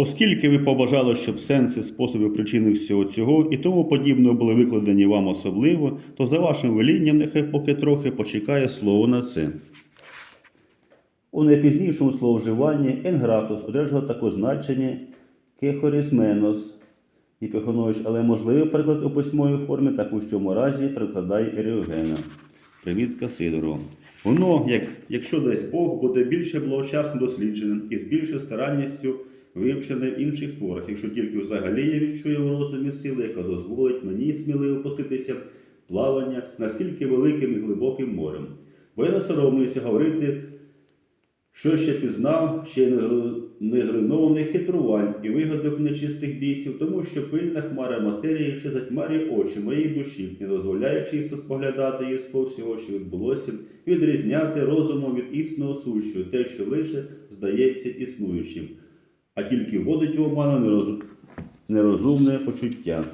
Оскільки ви побажали, щоб сенси, способи причини всього цього і тому подібного були викладені вам особливо, то за вашим велінням нехай поки трохи почекає слово на це. У найпізнішому слововживанні енграфос одержав також значення кехорисменос Єпіхонович, але можливий переклад у письмовій формі, так у цьому разі перекладає Еріогена. Привітка Сидорова. Воно, як, якщо дасть Бог, буде більше благочасно досліджене і з більшою старанністю вивчене в інших творах, якщо тільки взагалі я відчую в розумі сили, яка дозволить мені сміливо пуститися плавання настільки великим і глибоким морем. Бо я не соромлюся говорити що ще пізнав, ще не зруйнованих хитрувань і вигадок нечистих бійців, тому що пильна хмара матерії ще затьмарює очі моєї душі, не дозволяє чисто споглядати її з всього, що відбулося, відрізняти розумом від істинного сущого, те, що лише здається існуючим, а тільки вводить у оману нерозу- нерозумне почуття.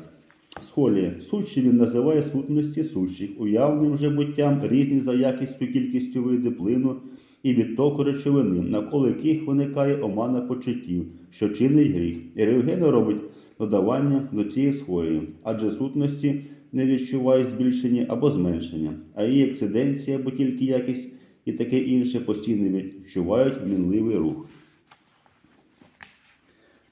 Схолі сущі він називає сутності сущих, уявним же буттям різні за якістю кількістю види плину і відтоку речовини, навколо яких виникає омана почуттів, що чинить гріх. Еріогена робить додавання до цієї схолі, адже сутності не відчувають збільшення або зменшення, а її ексиденція, або тільки якість і таке інше постійно відчувають мінливий рух.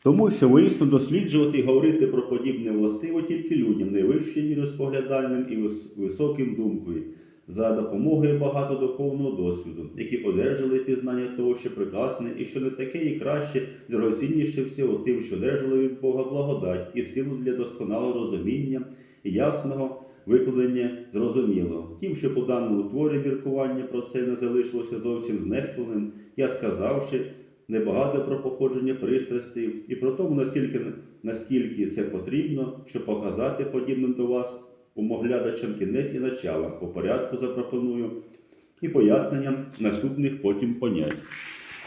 Тому що висно досліджувати і говорити про подібне властиво тільки людям, найвищим і розпоглядальним і високим думкою, за допомогою багатодуховного досвіду, які одержали пізнання того, що прекрасне і що не таке і краще, дорогоцінніше всього тим, що одержали від Бога благодать і силу для досконалого розуміння і ясного викладення зрозумілого. Тим, що по даному творі міркування про це не залишилося зовсім знехтуваним, я сказавши, небагато про походження пристрастей і про тому, настільки, наскільки це потрібно, щоб показати подібним до вас умоглядачам кінець і начала. По порядку запропоную і поясненням наступних потім понять.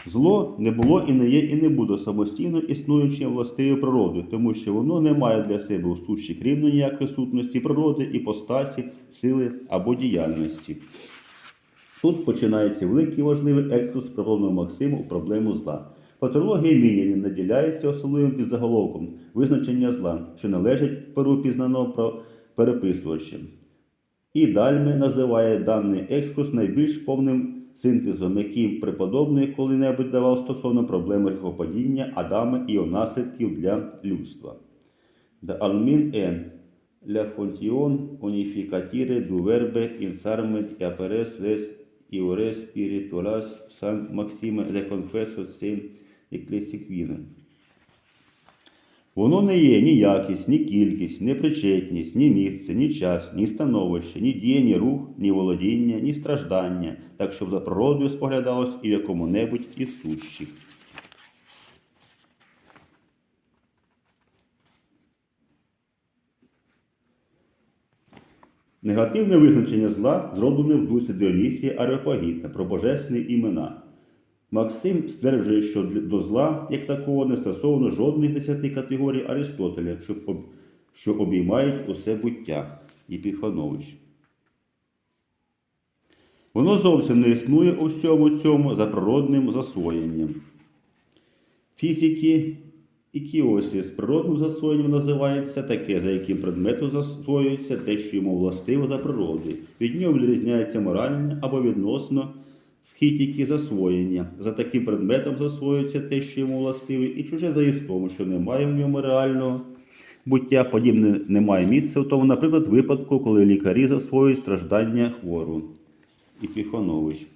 Зло не було і не є, і не буде самостійно існуючим властивою природи, тому що воно не має для себе у сущих рівно ніякої сутності природи, іпостасі, сили або діяльності. Тут починається великий важливий екскурс природного Максиму у проблему зла. Патрологія міні він наділяється особливим підзаголовком визначення зла, що належить перу пізнаного про переписувачем. І Дальме називає даний екскурс найбільш повним синтезом, який преподобний коли-небудь давав стосовно проблеми гріхопадіння Адама і його наслідків для людства. De almin en la fonción unificatire du verbe insarmet y apares iores Сан san maxime de confesso sin ecclesiquina. Воно не є ні якість, ні кількість, ні причетність, ні місце, ні час, ні становище, ні дія, ні рух, ні володіння, ні страждання, так щоб за природою споглядалось і в якому-небудь із сущих. Негативне визначення зла зроблене в дусі Діонісія Ареопагіта про божественні імена. Максим стверджує, що до зла, як такого, не стосовно жодних десяти категорій Аристотеля, що, обіймають усе буття. Єпіфанович. Воно зовсім не існує у всьому цьому за природним засвоєнням. Фізики і кіосіс природним засвоєнням називається таке, за яким предметом засвоюється те, що йому властиво за природою. Від нього відрізняється моральне або відносно схітіки засвоєння. За таким предметом засвоюється те, що йому властиве, і чуже за єством, що немає в ньому реального буття, подібне немає місця в тому, наприклад, випадку, коли лікарі засвоюють страждання хвору. Іпіфанович.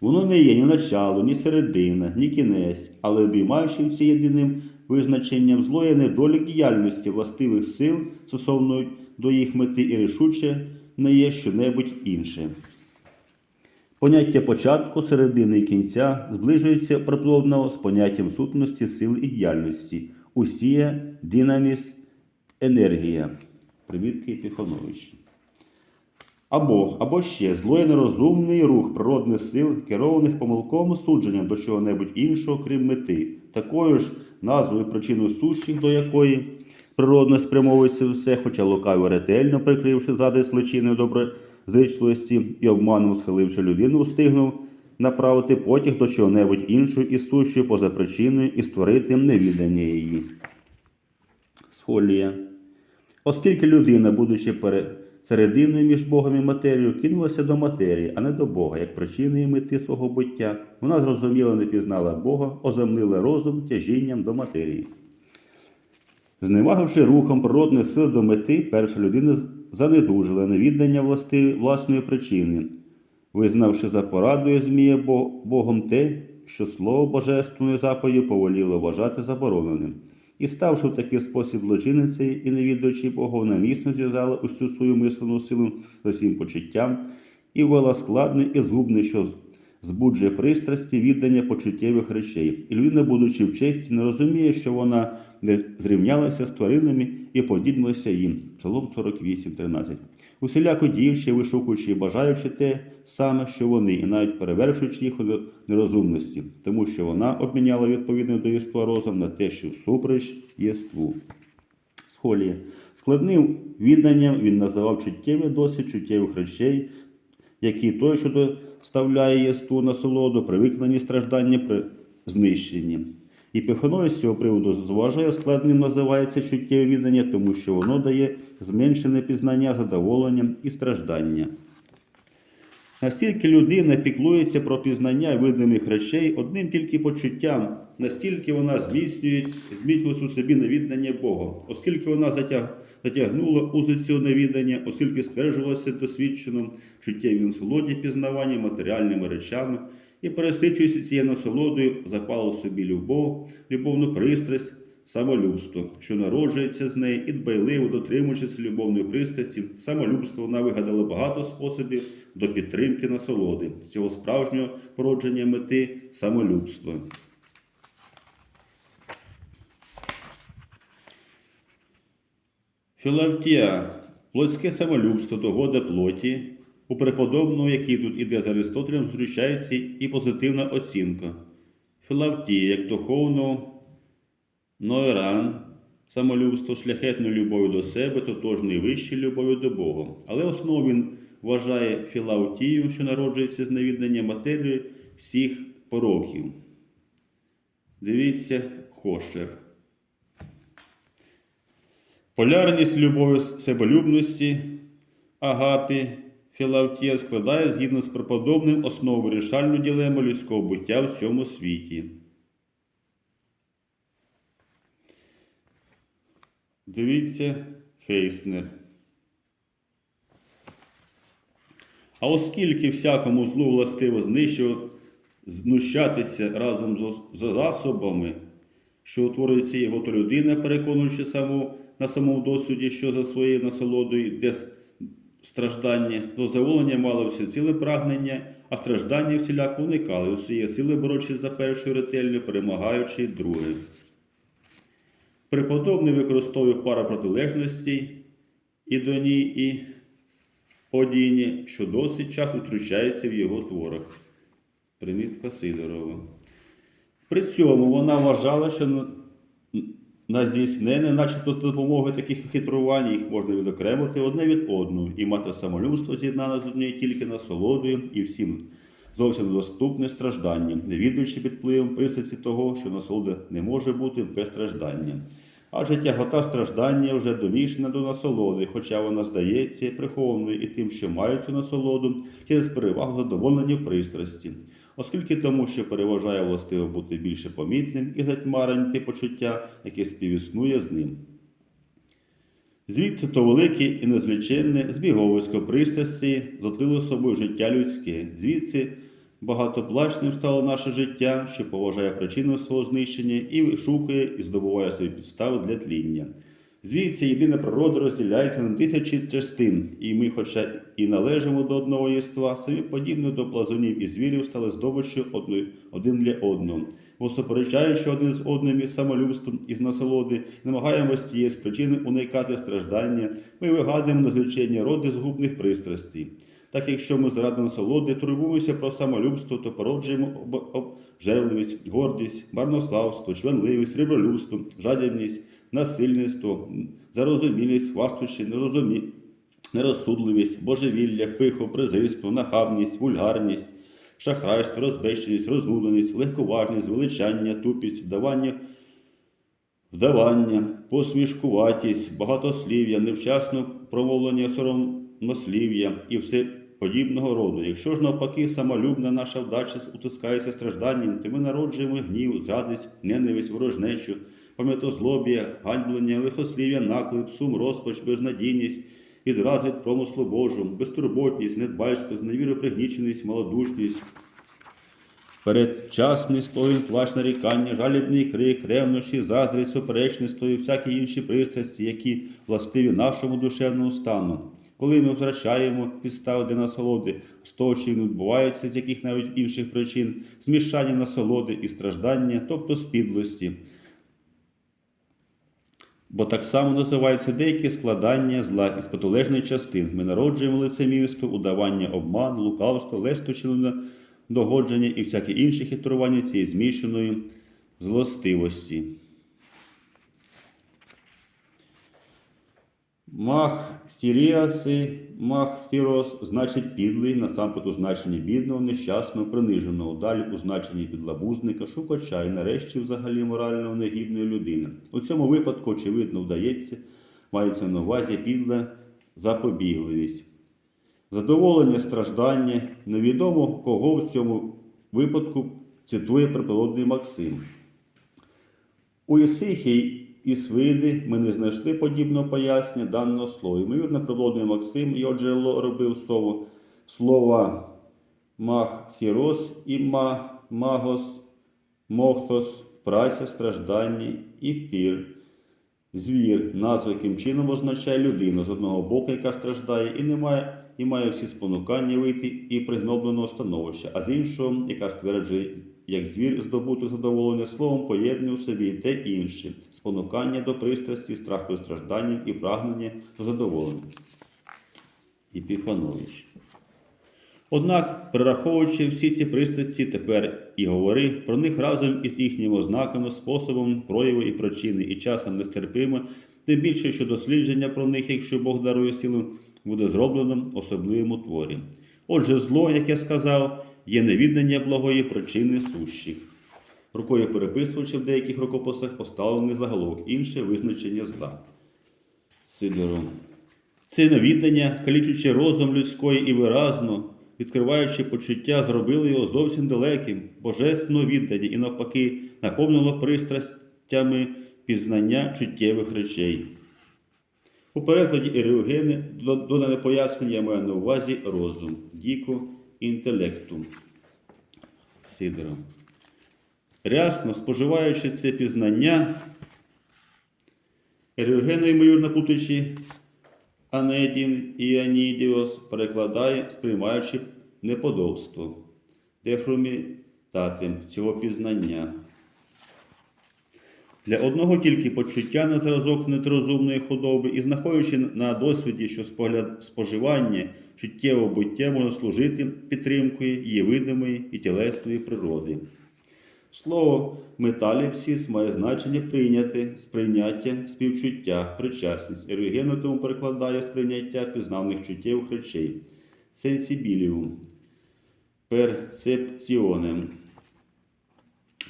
Воно не є ні начало, ні середина, ні кінець, але обіймаючи всі єдиним визначенням зло є недолік діяльності властивих сил стосовно до їх мети і рішуче не є щонебудь інше. Поняття початку, середини і кінця зближується приплодно з поняттям сутності сил і діяльності. Усія, динаміс, енергія. Привітки Епіфанович. Або, або ще зло є нерозумний рух природних сил, керованих помилковим судженням до чого-небудь іншого, крім мети, такою ж назвою причиною сущих, до якої природно спрямовується все, хоча лукаво ретельно прикривши зади злочинної доброзичливості і обманом схиливши людину, встигнув направити потяг до чого-небудь іншого і сущого поза причиною і створити невідання її. Схолія. Оскільки людина, будучи пере- серединою між Богом і матерією, кинулася до матерії, а не до Бога, як причини і мети свого буття, вона зрозуміла, не пізнала Бога, оземлила розум тяжінням до матерії. Зневагивши рухом природних сил до мети, перша людина занедужила невіддання власти- власної причини, визнавши за порадою Змія Богом те, що слово Божественної заповіді поволіло вважати забороненим. І ставши в такий спосіб злочинницею і не віддаючи Бога, вона міцно зв'язала усю свою мислену силу з усім почуттям і ввела складне і згубне, що збуджує пристрасті, віддання почуттєвих речей. І людина, будучи в честі, не розуміє, що вона зрівнялася з тваринами і подібнилася їм. Псалом 48, 13. Усіляко діючи, вишукуючи і бажаючи те саме, що вони, і навіть перевершуючи їх у нерозумності, тому що вона обміняла відповідно до єства розум на те, що всупереч єству. Схолія. Складним відданням він називав чуттєвий досвід чуттєвих речей, які той, що доставляє єству насолоду, при виконанні страждання при знищенні. І Пифаной з цього приводу зважає складним називається чуттєве віддання, тому що воно дає зменшене пізнання, задоволення і страждання. Настільки людина піклується про пізнання видимих речей одним тільки почуттям, настільки вона зміцнює, зміцнює у собі невіддання Бога, оскільки вона затяг, затягнула узи цього невіддання, оскільки стверджувалася досвідченим чуттєвій насолоді пізнавання матеріальними речами і пересичується цією насолодою, запала собі любов, любовну пристрасть, самолюбство, що народжується з неї, і дбайливо дотримуючись любовної пристрасті, самолюбство вона вигадала багато способів до підтримки насолоди, з цього справжнього породження мети самолюбства. Філавтія плотське самолюбство догода плоті, у преподобного, який тут іде з Аристотелем, зустрічається і позитивна оцінка. Філавтія, як духовного Ноеран, самолюбство шляхетною любов'ю до себе, тотожною вищою любов'ю до Бога. Але основу він вважає філаутію, що народжується з невіддання матерії всіх пороків. Дивіться, Хошер. Полярність любові себелюбності Агапі Філавтія складає згідно з преподобним основу вирішальну ділему людського буття в цьому світі. Дивіться Хейснер. А оскільки всякому злу властиво знищувати, знущатися разом з, засобами, що утворюється його, то людина, переконуючи саму, на самому досвіді, що за своєю насолодою йде страждання, до задоволення мало всі ціле прагнення, а страждання всіляко уникали усієї сили, борючись за першою ретельно, перемагаючи друге. Преподобний використовує пара протилежностей ідоні і одіні, що досить часто втручається в його творах. Примітка Сидорова. При цьому вона вважала, що на- здійснене, начебто з допомогою таких хитрувань, їх можна відокремити одне від одного і мати самолюбство з'єднане з однією тільки насолодою і всім зовсім недоступне страждання, не відуючи під впливом пристрасті того, що насолода не може бути без страждання. Адже тягота страждання вже домішана до насолоди, хоча вона здається прихованою і тим, що має цю насолоду через перевагу задоволення пристрасті. Оскільки тому, що переважає властиво бути більше помітним і затьмарені те почуття, яке співіснує з ним. Звідси то велике і незліченне збіговисько пристрасті зотлило собою життя людське. Звідси багатоплачним стало наше життя, що поважає причину свого знищення і вишукує і здобуває свої підстави для тління. Звідси єдина природа розділяється на тисячі частин, і ми, хоча і належимо до одного єства, самі подібно до плазунів і звірів стали здобиччю один для одного. Бо суперечаючи один з одним із самолюбством і з насолоди, намагаємося з цієї з причини уникати страждання, ми вигадуємо незліченні роди згубних пристрастей. Так якщо ми заради насолоди турбуємося про самолюбство, то породжуємо об- обжерливість, гордість, марнославство, чванливість, риболюбство, жадібність, насильництво, зарозумілість, хвастощі, нерозумі... нерозсудливість, божевілля, пихо, презирство, нахабність, вульгарність, шахрайство, розбещеність, рознуденість, легковажність, величання, тупість, вдавання, вдавання, посмішкуватість, багатослів'я, невчасно промовлення соромнослів'я і все подібного роду. Якщо ж навпаки самолюбна наша вдача утискається стражданням, то ми народжуємо гнів, зрадість, ненависть, ворожнечу, пам'ятозлобія, ганьблення, лихослів'я, наклеп, сум, розпач, безнадійність, відраз від промислу Божу, безтурботність, недбальство, зневіру, пригніченість, малодушність. Передчасний стоїн, плач нарікання, жалібний крик, ревнощі, заздрість, суперечництво і всякі інші пристрасті, які властиві нашому душевному стану. Коли ми втрачаємо підстави для насолоди, з того, що не відбувається з яких навіть інших причин, змішання насолоди і страждання, тобто спідлості. Бо так само називається деяке складання зла із протилежних частин. Ми народжуємо лицемірство, удавання обман, лукавство, лестощину догодження і всяке інше хитрування цієї змішаної злостивості. Мах сіріаси, мах сірос значить підлий, насамперед у значенні бідного, нещасного, приниженого, далі у значенні підлабузника, шукача і нарешті взагалі морально негідної людини. У цьому випадку, очевидно, вдається, мається на увазі підла запобігливість. Задоволення страждання невідомо кого в цьому випадку цитує преподобний Максим. У Ісихії і Свиди ми не знайшли подібного пояснення даного слова. Ймовірно, преподобний Максим його джерело робив слово слова мах сірос і ма, магос, мохтос, праця, страждання і фір. Звір, назва яким чином означає людину з одного боку, яка страждає, і не має, і має всі спонукання вийти і пригнобленого становища, а з іншого, яка стверджує, як звір здобути задоволення словом, поєднує в собі і те інше, спонукання до пристрасті, страх перед стражданням і прагнення до задоволення. Епіфанович. Однак, перераховуючи всі ці пристрасті, тепер і говори про них разом із їхніми ознаками, способом, прояву і причини, і часом нестерпимо, тим більше, що дослідження про них, якщо Бог дарує силу, буде зроблено в особливому творі. Отже, зло, як я сказав, є невіддання благої причини сущих. Рукою переписуючи в деяких рукописах поставлений заголовок, інше визначення зла. Сидором. Це невіддання, калічучи розум людської і виразно, відкриваючи почуття, зробило його зовсім далеким, божественного віддання і навпаки наповнило пристрастями пізнання чуттєвих речей. У перекладі Еріогени додане пояснення я маю на увазі розум, діко, інтелектум. Сидором. Рясно споживаючи це пізнання, Еріогена, на плутаючи Анедін і Анідіос перекладає, сприймаючи неподобство, дефромітатим цього пізнання. Для одного тільки почуття на зразок нетрозумної худоби і знаходячи на досвіді, що спогляд споживання чуттєвого буття може служити підтримкою її видимої і тілесної природи. Слово металіпсіс має значення прийняти, сприйняття, співчуття, причасність. Ергену тому перекладає сприйняття пізнавних чуттєвих речей. Сенсібіліум. Перцепціонем.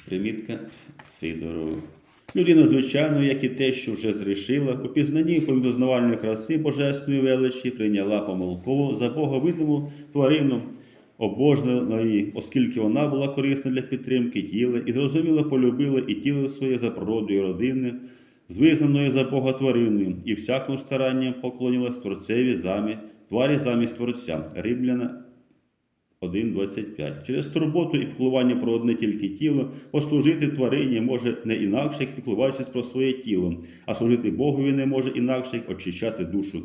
Примітка Сидорова. Людина, звичайно, як і те, що вже зрішила, у пізнанні повідознавальної краси божественної величі прийняла помилково за Бога видиму тварину обожненої, оскільки вона була корисна для підтримки тіла і зрозуміло полюбила і тіло своє за природою родини, з визнаною за Бога твариною, і всяким старанням поклонилась Творцеві замі, тварі замість Творця. Римляна 1.25. Через турботу і піклування про одне тільки тіло послужити тварині може не інакше, як піклуватися про своє тіло, а служити Богові не може інакше, як очищати душу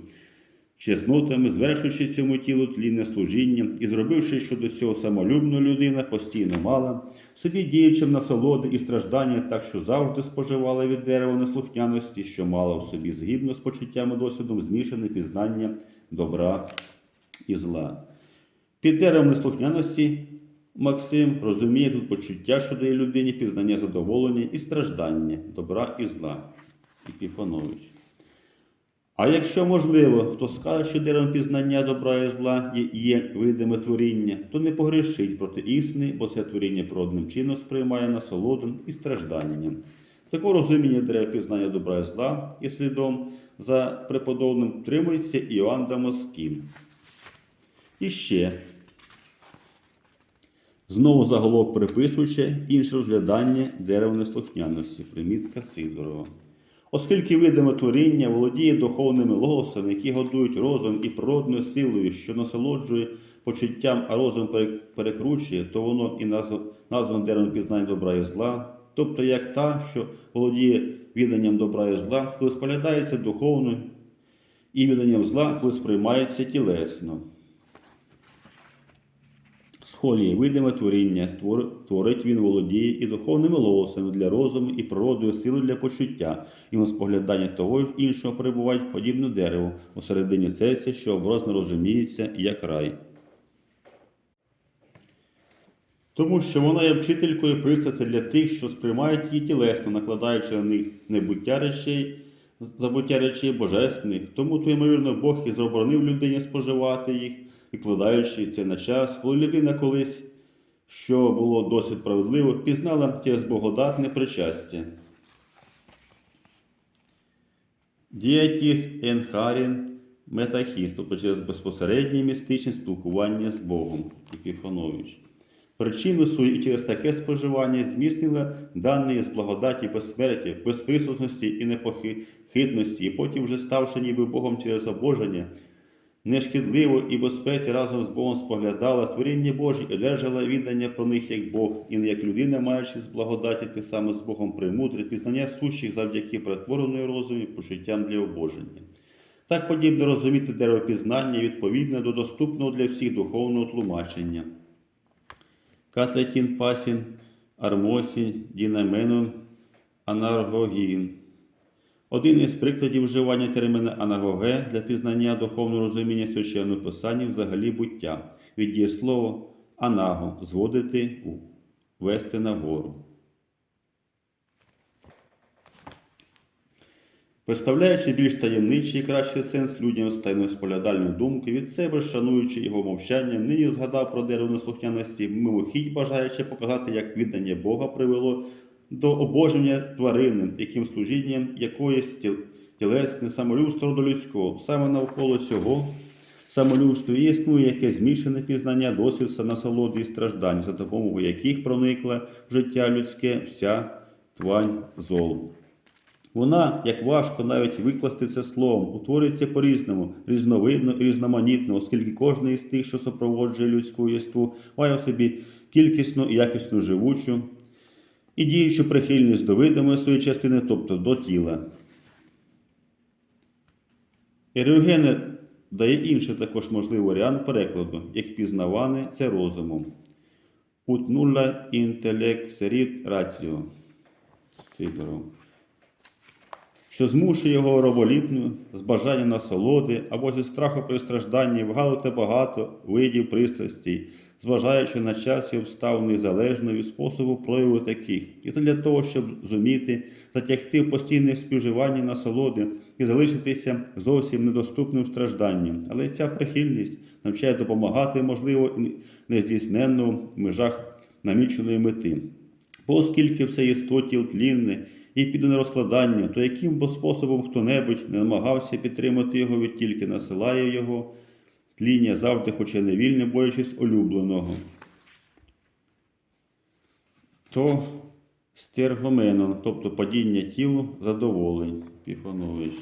чеснотами, звершуючи цьому тілу тлінне служіння і зробивши щодо цього самолюбну людина, постійно мала, собі діючим насолоди і страждання, так що завжди споживала від дерева неслухняності, що мала в собі згідно з почуттями досвідом змішане пізнання добра і зла. Під деревом неслухняності Максим розуміє тут почуття, що дає людині пізнання задоволення і страждання, добра і зла. Епіфанович. А якщо можливо, хто скаже, що деревом пізнання добра і зла є, є видиме творіння, то не погрешить проти істини, бо це творіння природним чином сприймає насолоду і страждання. Такого розуміння дерева пізнання добра і зла і слідом за преподобним тримується Іоанн Дамоскін. І ще знову заголовок приписуючи інше розглядання дерева неслухняності, примітка Сидорова. Оскільки видиме творіння володіє духовними логосами, які годують розум і природною силою, що насолоджує почуттям, а розум перекручує, то воно і назв- названо деревом пізнання добра і зла, тобто як та, що володіє відданням добра і зла, коли споглядається духовно, і відданням зла, коли сприймається тілесно. Схоліє видиме творіння, творить він володіє і духовними лосами для розуму, і природою силою для почуття, і на споглядання того ж іншого перебувають подібно дереву у середині серця, що образно розуміється, як рай. Тому що вона є вчителькою пристрасті для тих, що сприймають її тілесно, накладаючи на них небуття речей, забуття речей божественних. Тому то, ймовірно, Бог і заборонив людині споживати їх, відкладаючи це на час, коли людина колись, що було досить справедливо, пізнала через благодатне причастя. Діатіс енхарін метахіс, тобто через безпосереднє містичне спілкування з Богом, Епіфанович. Причину свою і через таке споживання зміцнила дані з благодаті безсмерті, безприсутності і непохитності, і потім, вже ставши ніби Богом через обоження, нешкідливо і безпеці разом з Богом споглядала творіння Божі і одержала віддання про них як Бог, і як людина, маючи з благодаті те саме з Богом премудре, пізнання сущих завдяки перетвореної розумі, почуттям для обоження. Так подібно розуміти дерево пізнання відповідно до доступного для всіх духовного тлумачення. Катлетін Пасін, Армосін, Дінаменон, Анаргогін. Один із прикладів вживання терміна анагоге для пізнання духовного розуміння священного писання взагалі буття від дієслова анаго зводити, вести нагору. Представляючи більш таємничий і кращий сенс людям з тайноспоглядальної думки, від себе шануючи його мовчанням, нині згадав про дерево неслухняності, мимохідь бажаючи показати, як віддання Бога привело до обоження тварини, яким служінням якоїсь тіл- тілесне самолюбство до людського. Саме навколо цього самолюбства існує яке змішане пізнання, досвід насолоди і страждань, за допомогою яких проникла в життя людське вся твань золу. Вона, як важко навіть викласти це словом, утворюється по-різному, різновидно і різноманітно, оскільки кожна із тих, що супроводжує людську єству, має в собі кількісну і якісну живучу і діючу прихильність до видимої своєї частини, тобто до тіла. Еріогене дає інший також можливий варіант перекладу, як пізнаване це розумом. Ut nulla intellexerit ratio. Сидоров що змушує його роболіпну з бажання насолоди або зі страху при стражданні вгалити багато видів пристрастей, зважаючи на час і обставини незалежно від способу прояву таких, і це для того, щоб зуміти затягти постійне співживання насолоди і залишитися зовсім недоступним стражданням. Але ця прихильність навчає допомагати, можливо, нездійсненно в межах наміченої мети. Бо оскільки все єство тіл тлінне і піде на розкладання, то яким би способом хто-небудь не намагався підтримати його, від тільки насилає його, тління завжди, хоча не вільне, боячись улюбленого. То стергоменон, тобто падіння тілу задоволень, Піфанович.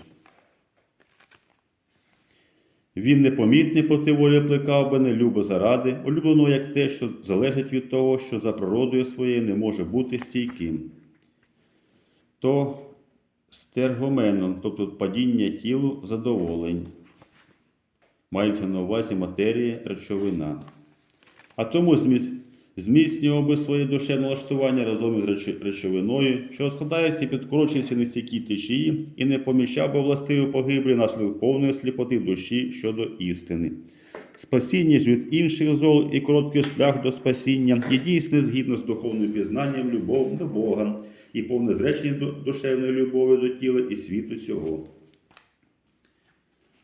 Він непомітний проти волі плекав би не любо заради, улюбленого як те, що залежить від того, що за природою своєю не може бути стійким. То стергоменон, тобто падіння тілу задоволень. Мається на увазі матерія, речовина. А тому зміцнював би своє душевне налаштування разом із речовиною, що складається і підкорочується нестійкій течії, і не поміщав би властиву погиблі наслідок повної сліпоти душі щодо істини. Спасіння ж від інших зол і короткий шлях до спасіння є дійсне згідно з духовним пізнанням любов до Бога і повне зречення душевної любові до тіла і світу цього.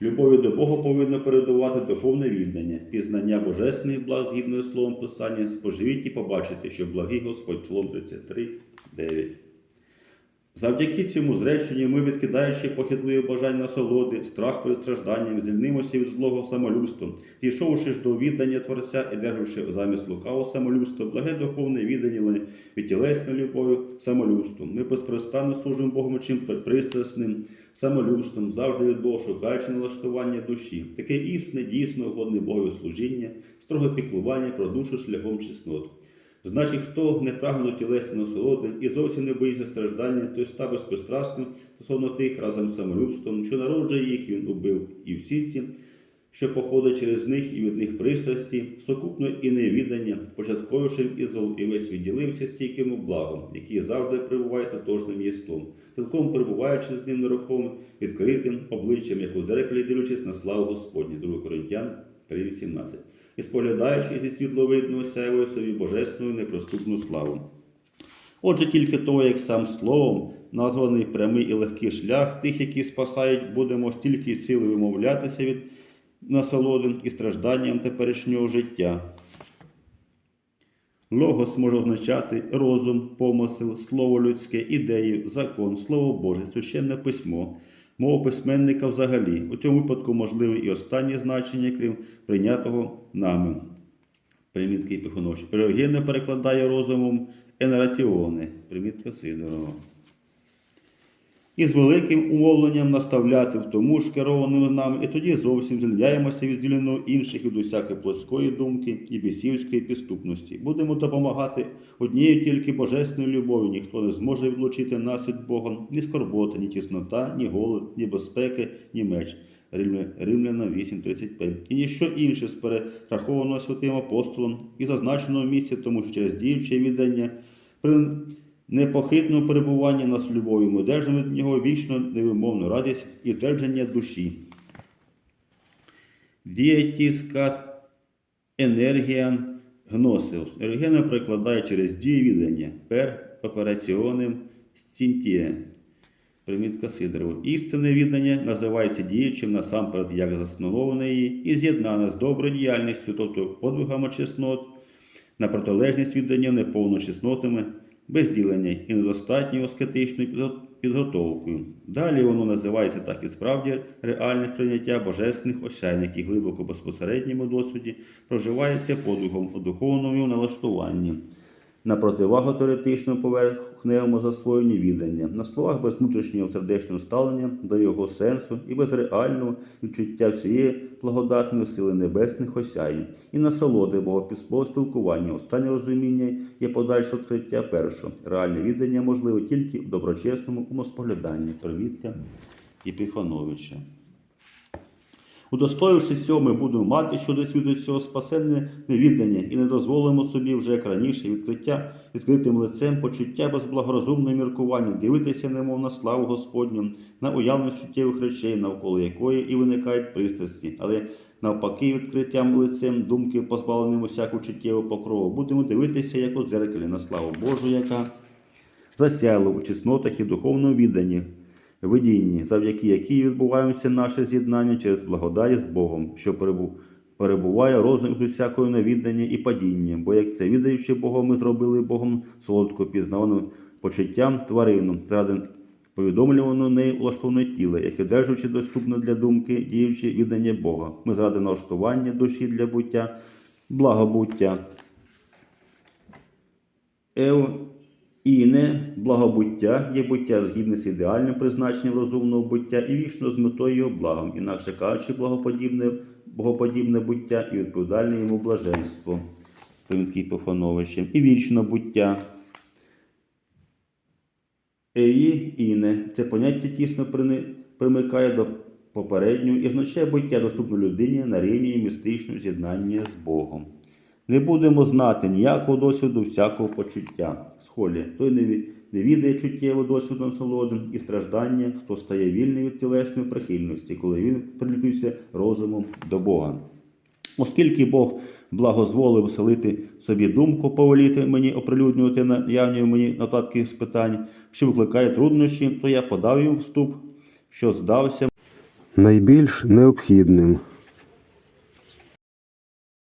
Любові до Бога повинно передувати духовне віддання, пізнання божественних благ згідно з словом Писання, споживіть і побачите, що благий Господь, Псалом 33, 9. Завдяки цьому зреченню ми, відкидаючи похитливі бажання насолоди, страх перед стражданням, звільнимося від злого самолюбства, дійшовши ж до віддання Творця і державши замість лукавого самолюбства, благе духовне віддання від тілесної любові самолюбству. Ми безперестанно служимо Богом чим пристрасним самолюбством, завжди від Бога шукаючи налаштування душі. Таке істинне, дійсно угодне Богу служіння, строго піклування про душу шляхом чеснот. Значить, хто не прагне до тілесної насолоди і зовсім не боїться страждання, той став безпристрасним стосовно тих разом з самолюбством, що народжує їх, він убив і всі ці, що походить через них і від них пристрасті, сукупно і невідання, початковивши і зол, і весь відділився стійким благом, який завжди перебуває тотожним єством, цілком перебуваючи з ним нерухомим, відкритим обличчям, як у зеркалі дивлячись на славу Господню. 2 Коринтян 3,18 і споглядаючи зі світловидного сяйвою собі божественну неприступну славу. Отже, тільки того, як сам словом, названий прямий і легкий шлях тих, які спасають, будемо стільки сили вимовлятися від насолоди і стражданням теперішнього життя. Логос може означати розум, помисел, слово людське, ідею, закон, слово Боже, священне письмо, мова письменника взагалі. У цьому випадку можливе і останнє значення, крім прийнятого нами. Примітки Пихонович. Реогенне перекладає розумом енераціоне. Примітка Сидорова. І з великим умовленням наставляти в тому ж керованими нами, і тоді зовсім звільняємося від звільненого інших від усякої плоської думки і бісівської підступності. Будемо допомагати однією тільки божественною любов'ю. Ніхто не зможе відлучити нас від Бога, ні скорбота, ні тіснота, ні голод, ні безпеки, ні меч. Римляна 8.35. І ніщо інше з перерахованого святим апостолом і зазначеного місця, тому що через діюче віддання при непохитному перебуванні нас любов'ю ми держимо від нього вічно невимовну радість і держання душі. Дієтіскат енергія гносеус. Енергія перекладає через дію віддання пер операціонним стінтіє. Примітка Сидорова. Істинне віддання називається діючим насамперед як засноване її і з'єднане з доброю діяльністю, тобто подвигами чеснот, на протилежність віддання неповно чеснотами, безділення і недостатньою аскетичною підготовкою. Далі воно називається так і справді реальне сприйняття божественних осяйн, які глибоко безпосередньому досвіді проживається подвигом у духовному налаштуванні. На противагу теоретичному поверхневому засвоєнні віддання, на словах без внутрішнього сердечного ставлення до його сенсу і без реального відчуття всієї благодатної сили небесних осяїв, і насолоди Богописьмового спілкування. Останнє розуміння є подальше відкриття першого. Реальне віддання можливе тільки в доброчесному умоспогляданні. Примітка Єпіхановича. Удостоївшись цього, ми будемо мати щодо світу цього спасенне невіддання і не дозволимо собі вже як раніше відкриття відкритим лицем почуття безблагорозумного міркування, дивитися немов на славу Господню, на уявність чуттєвих речей, навколо якої і виникають пристрасті, але навпаки, відкриттям лицем думки, позбавленим усяку чуттєву покрову, будемо дивитися, як у дзеркалі на славу Божу, яка засяяла у чеснотах і духовному відданні видінні, завдяки якій відбуваємося наше з'єднання через благодать з Богом, що перебуває розум від всякої невіддання і падіння, бо як це відаючи Богом, ми зробили Богом солодко пізнаваним почуттям тварину, заради повідомлюваного неї улаштоване тіло, яке держучи доступне для думки, діючи віддання Бога. Ми заради налаштування душі для буття, благобуття. Ев і не благобуття є буття згідне з ідеальним призначенням розумного буття і вічно з метою його благом, інакше кажучи, благоподібне, богоподібне буття і відповідальне йому блаженство. Примітки Пифоновичем. І вічно буття. Еї іне. Це поняття тісно примикає до попереднього і означає буття доступне людині на рівні містичного з'єднання з Богом. Не будемо знати ніякого досвіду, всякого почуття. Схолі, той не, відає чуттєвого досвіду насолоди і страждання, хто стає вільний від тілесної прихильності, коли він приліпився розумом до Бога. Оскільки Бог благозволив вселити собі думку, повеліти мені оприлюднювати наявні мені нотатки з питань, що викликає труднощі, то я подав їм вступ, що здався найбільш необхідним.